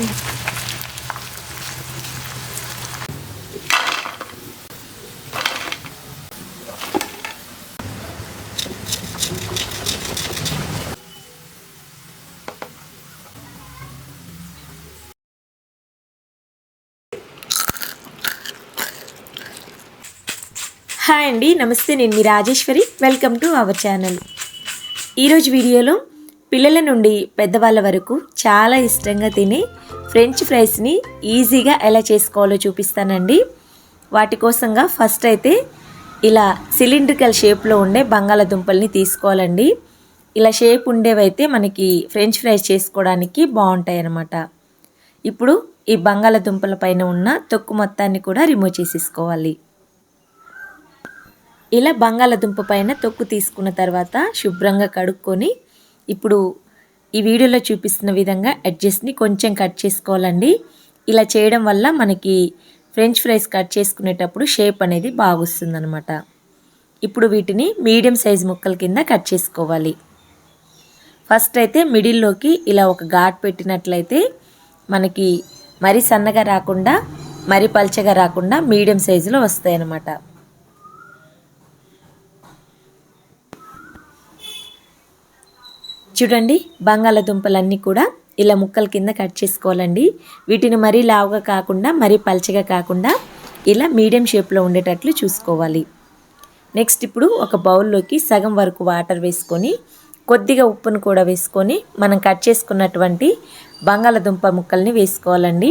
Hi అండి నమస్తే నేను మీ Rajeshwari. Welcome to our channel ఈరోజు వీడియోలో పిల్లల నుండి పెద్దవాళ్ళ వరకు చాలా ఇష్టంగా తినే ఫ్రెంచ్ ఫ్రైస్ని ఈజీగా ఎలా చేసుకోవాలో చూపిస్తానండి. వాటి కోసంగా ఫస్ట్ అయితే ఇలా సిలిండ్రికల్ షేప్లో ఉండే బంగాళాదుంపల్ని తీసుకోవాలండి. ఇలా షేప్ ఉండేవైతే మనకి ఫ్రెంచ్ ఫ్రైస్ చేసుకోవడానికి బాగుంటాయి అన్నమాట ఇప్పుడు ఈ బంగాళదుంపల పైన ఉన్న తొక్కు మొత్తాన్ని కూడా రిమూవ్ చేసేసుకోవాలి. ఇలా బంగాళదుంప పైన తొక్కు తీసుకున్న తర్వాత శుభ్రంగా కడుక్కొని ఇప్పుడు ఈ వీడియోలో చూపిస్తున్న విధంగా అడ్జస్ట్ని కొంచెం కట్ చేసుకోవాలండి. ఇలా చేయడం వల్ల మనకి ఫ్రెంచ్ ఫ్రైస్ కట్ చేసుకునేటప్పుడు షేప్ అనేది బాగొస్తుందనమాట ఇప్పుడు వీటిని మీడియం సైజ్ ముక్కల కింద కట్ చేసుకోవాలి. ఫస్ట్ అయితే మిడిల్లోకి ఇలా ఒక ఘాట్ పెట్టినట్లయితే మనకి మరీ సన్నగా రాకుండా మరీ పల్చగా రాకుండా మీడియం సైజులో వస్తాయి చూడండి బంగాళాదుంపలన్నీ కూడా ఇలా ముక్కల కింద కట్ చేసుకోవాలండి. వీటిని మరీ లావుగా కాకుండా మరీ పల్చగా కాకుండా ఇలా మీడియం షేప్లో ఉండేటట్లు చూసుకోవాలి. నెక్స్ట్ ఇప్పుడు ఒక బౌల్లోకి సగం వరకు వాటర్ వేసుకొని కొద్దిగా ఉప్పును కూడా వేసుకొని మనం కట్ చేసుకున్నటువంటి బంగాళదుంప ముక్కల్ని వేసుకోవాలండి.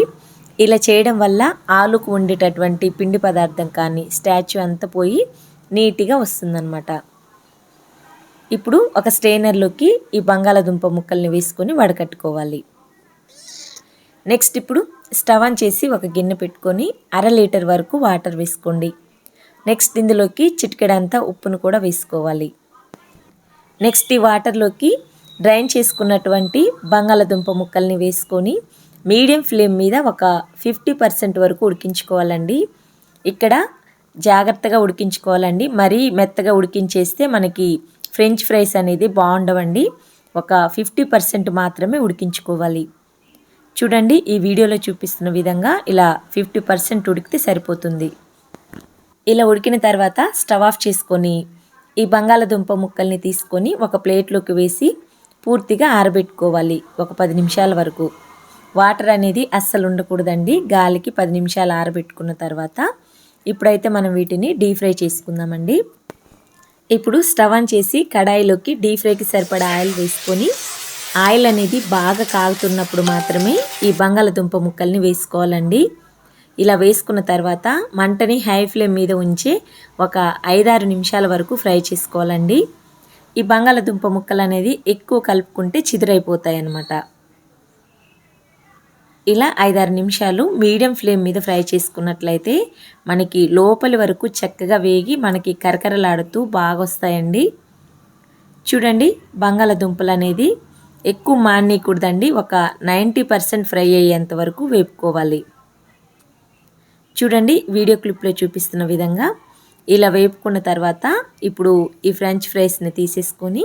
ఇలా చేయడం వల్ల ఆలుకు ఉండేటటువంటి పిండి పదార్థం కానీ స్టాచ్యూ అంతా పోయి నీట్గా వస్తుందన్నమాట. ఇప్పుడు ఒక స్ట్రెయినర్లోకి ఈ బంగాళాదుంప ముక్కల్ని వేసుకొని వడకట్టుకోవాలి. నెక్స్ట్ ఇప్పుడు స్టవ్ ఆన్ చేసి ఒక గిన్నె పెట్టుకొని అర లీటర్ వరకు వాటర్ వేసుకోండి. నెక్స్ట్ ఇందులోకి చిటికెడంతా ఉప్పును కూడా వేసుకోవాలి. నెక్స్ట్ ఈ వాటర్లోకి డ్రైన్ చేసుకున్నటువంటి బంగాళదుంప ముక్కల్ని వేసుకొని మీడియం ఫ్లేమ్ మీద ఒక ఫిఫ్టీ పర్సెంట్ వరకు ఉడికించుకోవాలండి. ఇక్కడ జాగ్రత్తగా ఉడికించుకోవాలండి. మరీ మెత్తగా ఉడికించేస్తే మనకి ఫ్రెంచ్ ఫ్రైస్ అనేది బాగుండవండి. ఒక ఫిఫ్టీ పర్సెంట్ మాత్రమే ఉడికించుకోవాలి. చూడండి ఈ వీడియోలో చూపిస్తున్న విధంగా ఇలా ఫిఫ్టీ పర్సెంట్ ఉడికితే సరిపోతుంది. ఇలా ఉడికిన తర్వాత స్టవ్ ఆఫ్ చేసుకొని ఈ బంగాళదుంప ముక్కల్ని తీసుకొని ఒక ప్లేట్లోకి వేసి పూర్తిగా ఆరబెట్టుకోవాలి. ఒక పది నిమిషాల వరకు. వాటర్ అనేది అస్సలు ఉండకూడదండి. గాలికి పది నిమిషాలు ఆరబెట్టుకున్న తర్వాత ఇప్పుడైతే మనం వీటిని డీప్ ఫ్రై చేసుకుందామండి. ఇప్పుడు స్టవ్ ఆన్ చేసి కడాయిలోకి డీప్ ఫ్రైకి సరిపడా ఆయిల్ వేసుకొని ఆయిల్ అనేది బాగా కాగుతున్నప్పుడు మాత్రమే ఈ బంగాళదుంప ముక్కల్ని వేసుకోవాలండి. ఇలా వేసుకున్న తర్వాత మంటని హై ఫ్లేమ్ మీద ఉంచి ఒక ఐదారు నిమిషాల వరకు ఫ్రై చేసుకోవాలండి. ఈ బంగాళదుంప ముక్కలు అనేది ఎక్కువ కలుపుకుంటే చిదురైపోతాయి అన్నమాట ఇలా ఐదారు నిమిషాలు మీడియం ఫ్లేమ్ మీద ఫ్రై చేసుకున్నట్లయితే మనకి లోపలి వరకు చక్కగా వేగి మనకి కరకరలాడుతూ బాగా వస్తాయండి చూడండి బంగాళదుంపలు అనేది ఎక్కువ మానేయకూడదండి. ఒక నైంటీ పర్సెంట్ ఫ్రై అయ్యేంత వరకు వేపుకోవాలి. చూడండి వీడియో క్లిప్లో చూపిస్తున్న విధంగా ఇలా వేపుకున్న తర్వాత ఇప్పుడు ఈ ఫ్రెంచ్ ఫ్రైస్ని తీసేసుకొని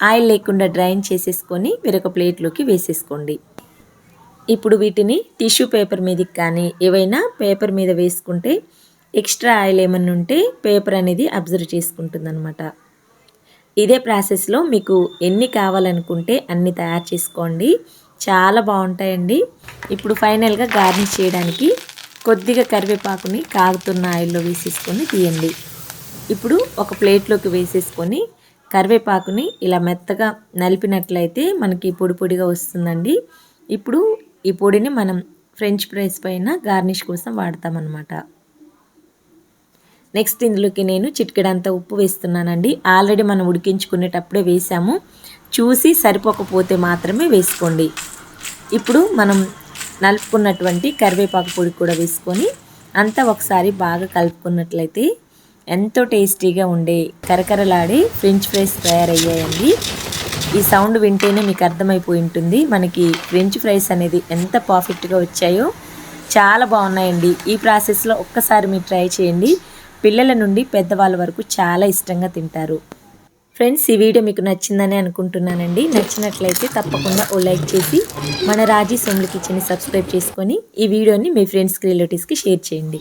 ఆయిల్ లేకుండా డ్రైన్ చేసేసుకొని వేరొక ప్లేట్లోకి వేసేసుకోండి. ఇప్పుడు వీటిని టిష్యూ పేపర్ మీదకి కానీ ఏవైనా పేపర్ మీద వేసుకుంటే ఎక్స్ట్రా ఆయిల్ ఏమన్నా ఉంటే పేపర్ అనేది అబ్జర్వ్ చేసుకుంటుందన్నమాట. ఇదే ప్రాసెస్లో మీకు ఎన్ని కావాలనుకుంటే అన్ని తయారు చేసుకోండి. చాలా బాగుంటాయండి. ఇప్పుడు ఫైనల్గా గార్నిష్ చేయడానికి కొద్దిగా కరివేపాకుని కాగుతున్న ఆయిల్లో వేసేసుకొని తీయండి. ఇప్పుడు ఒక ప్లేట్లోకి వేసేసుకొని కరివేపాకుని ఇలా మెత్తగా నలిపినట్లయితే మనకి పొడి పొడిగా వస్తుందండి. ఇప్పుడు ఈ పొడిని మనం ఫ్రెంచ్ ఫ్రైస్ పైన గార్నిష్ కోసం వాడతామన్నమాట. నెక్స్ట్ ఇందులోకి నేను చిటికెడంత ఉప్పు వేస్తున్నానండి. ఆల్రెడీ మనం ఉడికించుకునేటప్పుడే వేసాము. చూసి సరిపోకపోతే మాత్రమే వేసుకోండి. ఇప్పుడు మనం నలుపుకున్నటువంటి కరివేపాకు పొడి కూడా వేసుకొని అంతా ఒకసారి బాగా కలుపుకున్నట్లయితే ఎంతో టేస్టీగా ఉండే కరకరలాడే ఫ్రెంచ్ ఫ్రైస్ తయారయ్యాయండి. ఈ సౌండ్ వింటేనే మీకు అర్థమైపోయి ఉంటుంది. మనకి ఫ్రెంచ్ ఫ్రైస్ అనేది ఎంత పర్ఫెక్ట్గా వచ్చాయో చాలా బాగున్నాయండి. ఈ ప్రాసెస్లో ఒక్కసారి మీరు ట్రై చేయండి. పిల్లల నుండి పెద్దవాళ్ళ వరకు చాలా ఇష్టంగా తింటారు. ఫ్రెండ్స్ ఈ వీడియో మీకు నచ్చిందని అనుకుంటున్నానండి. నచ్చినట్లయితే తప్పకుండా ఓ లైక్ చేసి మన రాజీ సొమ్లు కిచెన్ని సబ్స్క్రైబ్ చేసుకొని ఈ వీడియోని మీ ఫ్రెండ్స్కి రిలేటివ్స్కి షేర్ చేయండి.